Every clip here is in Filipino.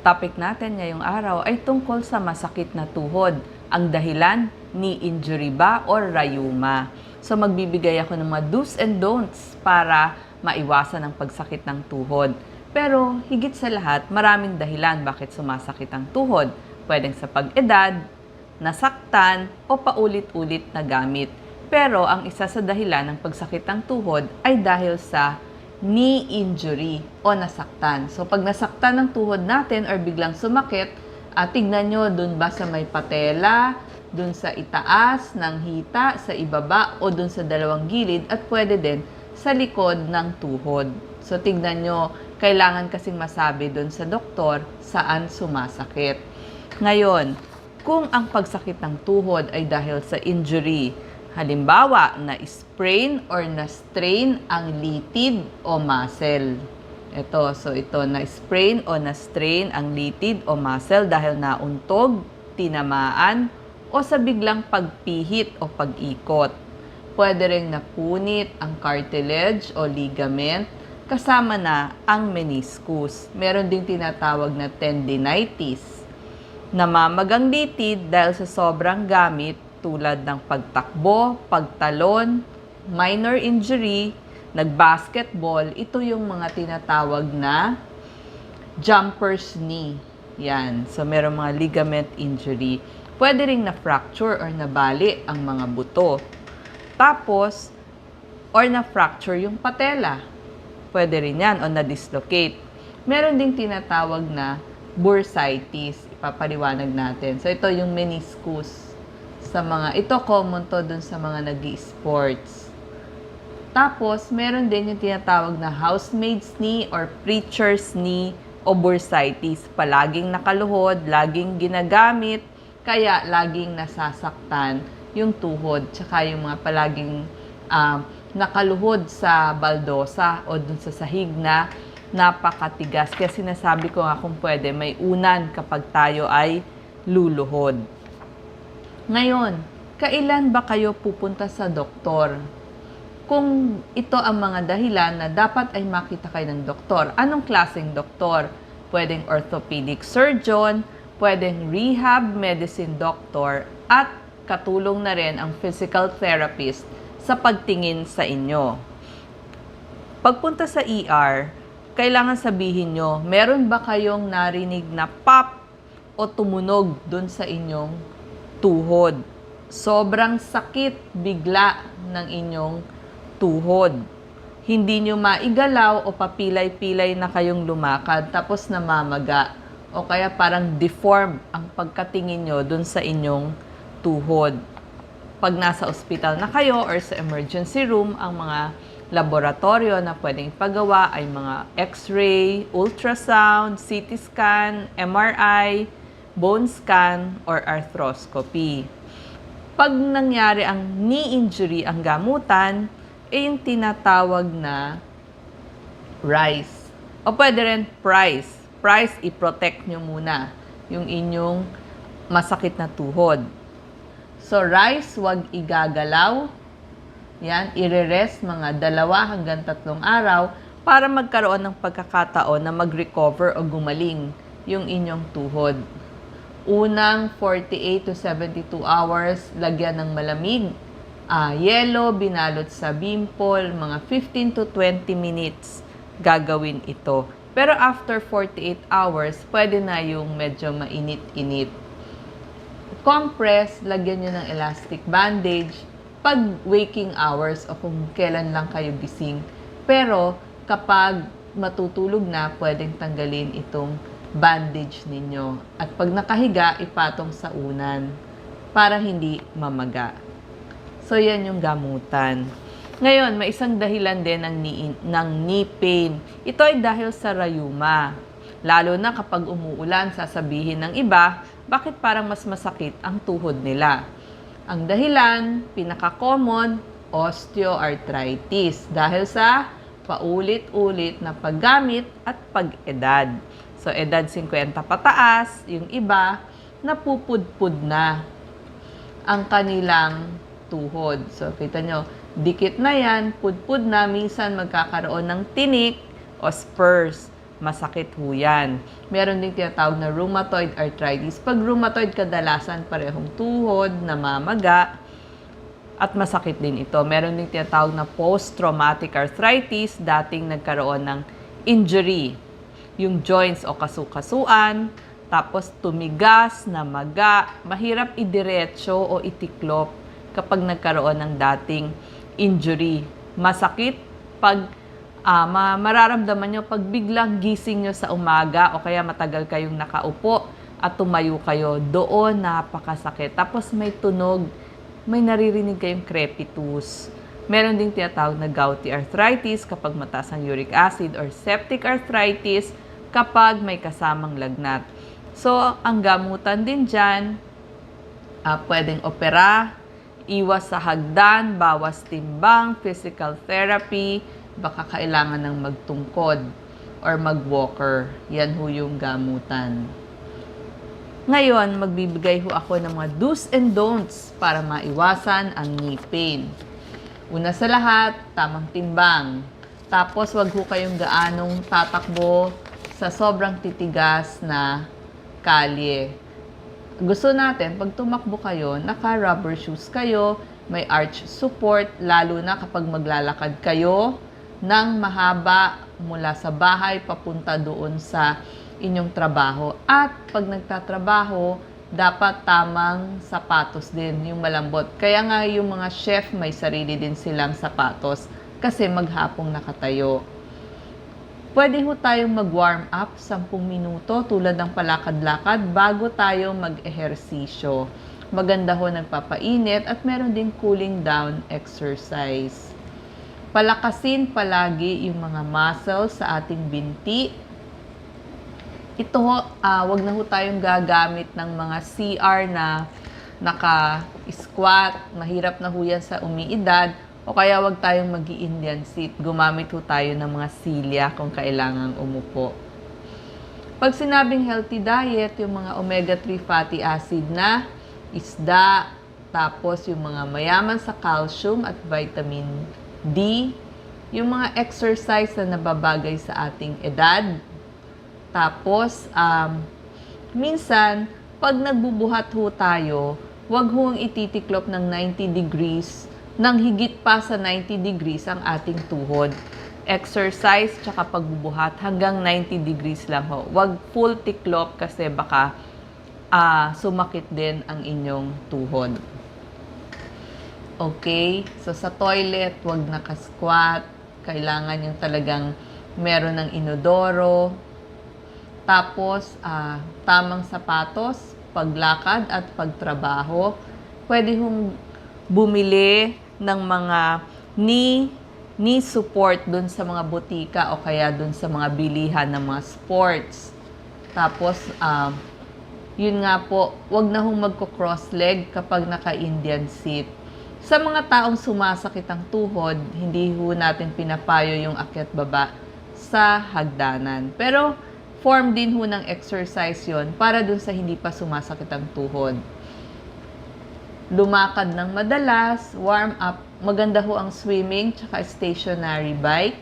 Topic natin ngayong araw ay tungkol sa masakit na tuhod. Ang dahilan, knee injury ba or rayuma? So magbibigay ako ng mga do's and don'ts para maiwasan ang pagsakit ng tuhod. Pero higit sa lahat, maraming dahilan bakit sumasakit ang tuhod. Pwedeng sa pag-edad, nasaktan, o paulit-ulit na gamit. Pero ang isa sa dahilan ng pagsakit ng tuhod ay dahil sa knee injury o nasaktan. So pag nasaktan ng tuhod natin or biglang sumakit, uh, tignan nyo dun ba sa may patela, dun sa itaas ng hita, sa ibaba o dun sa dalawang gilid at pwede din sa likod ng tuhod. So tignan nyo, kailangan kasing masabi dun sa doktor saan sumasakit. Ngayon, kung ang pagsakit ng tuhod ay dahil sa injury, Halimbawa, na-sprain or na-strain ang litid o muscle. Ito, so ito, na-sprain o na-strain ang litid o muscle dahil nauntog, tinamaan, o sa biglang pagpihit o pag-ikot. Pwede rin napunit ang cartilage o ligament, kasama na ang meniscus. Meron ding tinatawag na tendinitis. Namamagang litid dahil sa sobrang gamit tulad ng pagtakbo, pagtalon, minor injury, nagbasketball, ito yung mga tinatawag na jumper's knee. Yan. So, meron mga ligament injury. Pwede ring na-fracture or nabali ang mga buto. Tapos, or na-fracture yung patela. Pwede rin yan o na-dislocate. Meron ding tinatawag na bursitis. Ipapaliwanag natin. So, ito yung meniscus sa mga, ito common to dun sa mga nag sports Tapos, meron din yung tinatawag na housemaid's knee or preacher's knee o bursitis. Palaging nakaluhod, laging ginagamit, kaya laging nasasaktan yung tuhod. Tsaka yung mga palaging um, nakaluhod sa baldosa o dun sa sahig na napakatigas. Kaya sinasabi ko nga kung pwede, may unan kapag tayo ay luluhod. Ngayon, kailan ba kayo pupunta sa doktor? Kung ito ang mga dahilan na dapat ay makita kayo ng doktor, anong klaseng doktor? Pwedeng orthopedic surgeon, pwedeng rehab medicine doctor, at katulong na rin ang physical therapist sa pagtingin sa inyo. Pagpunta sa ER, kailangan sabihin nyo, meron ba kayong narinig na pop o tumunog dun sa inyong tuhod. Sobrang sakit bigla ng inyong tuhod. Hindi nyo maigalaw o papilay-pilay na kayong lumakad tapos namamaga o kaya parang deform ang pagkatingin nyo dun sa inyong tuhod. Pag nasa ospital na kayo or sa emergency room, ang mga laboratorio na pwedeng ipagawa ay mga x-ray, ultrasound, CT scan, MRI, bone scan, or arthroscopy. Pag nangyari ang knee injury, ang gamutan, ay yung tinatawag na RICE. O pwede rin price. Price, i-protect nyo muna yung inyong masakit na tuhod. So, rice, wag igagalaw. Yan, ire-rest mga dalawa hanggang tatlong araw para magkaroon ng pagkakataon na mag-recover o gumaling yung inyong tuhod. Unang 48 to 72 hours, lagyan ng malamig. Uh, yellow, binalot sa bimpol, mga 15 to 20 minutes gagawin ito. Pero after 48 hours, pwede na yung medyo mainit-init. Compress, lagyan nyo ng elastic bandage pag waking hours o kung kailan lang kayo gising. Pero kapag matutulog na, pwedeng tanggalin itong bandage ninyo. At pag nakahiga, ipatong sa unan para hindi mamaga. So, yan yung gamutan. Ngayon, may isang dahilan din ng knee, ng knee pain. Ito ay dahil sa rayuma. Lalo na kapag umuulan, sasabihin ng iba, bakit parang mas masakit ang tuhod nila? Ang dahilan, pinaka-common, osteoarthritis. Dahil sa paulit-ulit na paggamit at pag-edad. So, edad 50 pataas, yung iba, napupudpud na ang kanilang tuhod. So, kita nyo, dikit na yan, pudpud na, minsan magkakaroon ng tinik o spurs. masakit ho yan. Meron din tinatawag na rheumatoid arthritis. Pag rheumatoid, kadalasan parehong tuhod, namamaga, at masakit din ito. Meron din tinatawag na post-traumatic arthritis, dating nagkaroon ng injury. Yung joints o kasukasuan, tapos tumigas, namaga, mahirap idiretso o itiklop kapag nagkaroon ng dating injury. Masakit pag ma- mararamdaman nyo pag biglang gising nyo sa umaga o kaya matagal kayong nakaupo at tumayo kayo, doon napakasakit. Tapos may tunog, may naririnig kayong crepitus. Meron ding tinatawag na gouty arthritis kapag mataas ang uric acid or septic arthritis kapag may kasamang lagnat. So, ang gamutan din dyan, ah, pwedeng opera, iwas sa hagdan, bawas timbang, physical therapy, baka kailangan ng magtungkod or magwalker. Yan ho yung gamutan. Ngayon, magbibigay ho ako ng mga do's and don'ts para maiwasan ang knee pain. Una sa lahat, tamang timbang. Tapos, wag ho kayong gaanong tatakbo sa sobrang titigas na kalye. Gusto natin, pag tumakbo kayo, naka-rubber shoes kayo, may arch support, lalo na kapag maglalakad kayo ng mahaba mula sa bahay papunta doon sa inyong trabaho. At pag nagtatrabaho, dapat tamang sapatos din, yung malambot. Kaya nga yung mga chef may sarili din silang sapatos kasi maghapong nakatayo. Pwede ho tayong mag-warm up 10 minuto tulad ng palakad-lakad bago tayo mag-ehersisyo. Maganda ho nagpapainit at meron din cooling down exercise. Palakasin palagi yung mga muscles sa ating binti. Ito ho, ah, wag na ho tayong gagamit ng mga CR na naka-squat, mahirap na ho yan sa umiidad, o kaya wag tayong mag indian seat. Gumamit ho tayo ng mga silya kung kailangang umupo. Pag sinabing healthy diet, yung mga omega-3 fatty acid na isda, tapos yung mga mayaman sa calcium at vitamin D, yung mga exercise na nababagay sa ating edad, tapos, um, minsan, pag nagbubuhat ho tayo, wag hong ititiklop ng 90 degrees nang higit pa sa 90 degrees ang ating tuhod. Exercise tsaka pagbubuhat hanggang 90 degrees lang ho. Wag full tiklop kasi baka ah, sumakit din ang inyong tuhod. Okay? So, sa toilet, wag nakasquat. Kailangan yung talagang meron ng inodoro. Tapos, ah, tamang sapatos, paglakad at pagtrabaho. Pwede hong bumili ng mga knee, knee support dun sa mga butika o kaya dun sa mga bilihan ng mga sports. Tapos, um, yun nga po, wag na hong magko-cross leg kapag naka-Indian seat. Sa mga taong sumasakit ang tuhod, hindi ho natin pinapayo yung akyat baba sa hagdanan. Pero, form din ho ng exercise yon para dun sa hindi pa sumasakit ang tuhod. Lumakad ng madalas, warm up, maganda ho ang swimming, tsaka stationary bike.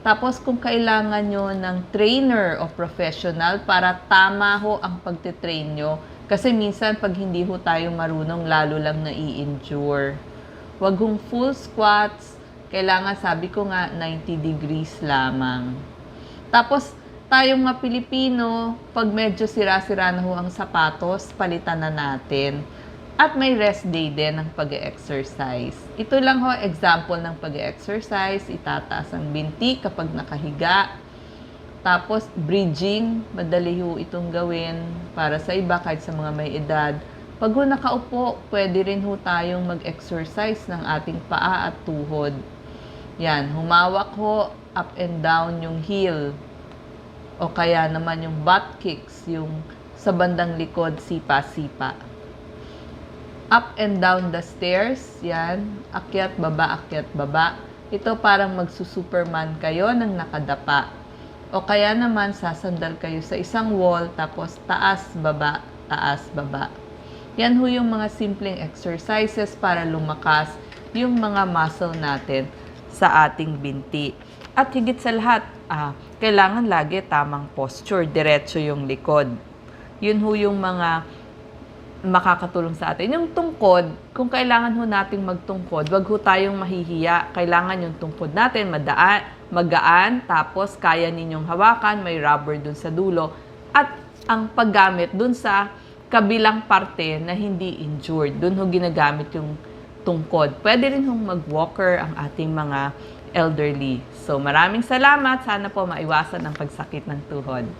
Tapos kung kailangan nyo ng trainer o professional para tama ho ang pagtitrain nyo, kasi minsan pag hindi ho tayo marunong, lalo lang na i-endure. Huwag hong full squats, kailangan sabi ko nga 90 degrees lamang. Tapos tayong mga Pilipino, pag medyo sira-sira na ho ang sapatos, palitan na natin. At may rest day din ng pag-exercise. Ito lang ho example ng pag-exercise. Itataas ang binti kapag nakahiga. Tapos bridging, madali ho itong gawin para sa iba kahit sa mga may edad. Pag ho nakaupo, pwede rin ho tayong mag-exercise ng ating paa at tuhod. Yan, humawak ho up and down yung heel. O kaya naman yung butt kicks, yung sa bandang likod, sipa-sipa up and down the stairs. Yan. Akyat, baba, akyat, baba. Ito parang magsusuperman kayo ng nakadapa. O kaya naman, sasandal kayo sa isang wall, tapos taas, baba, taas, baba. Yan ho yung mga simpleng exercises para lumakas yung mga muscle natin sa ating binti. At higit sa lahat, ah, kailangan lagi tamang posture, diretso yung likod. Yun ho yung mga makakatulong sa atin. Yung tungkod, kung kailangan ho nating magtungkod, wag ho tayong mahihiya. Kailangan yung tungkod natin madaan, magaan, tapos kaya ninyong hawakan, may rubber dun sa dulo. At ang paggamit dun sa kabilang parte na hindi injured, dun ho ginagamit yung tungkod. Pwede rin hong mag-walker ang ating mga elderly. So maraming salamat. Sana po maiwasan ang pagsakit ng tuhod.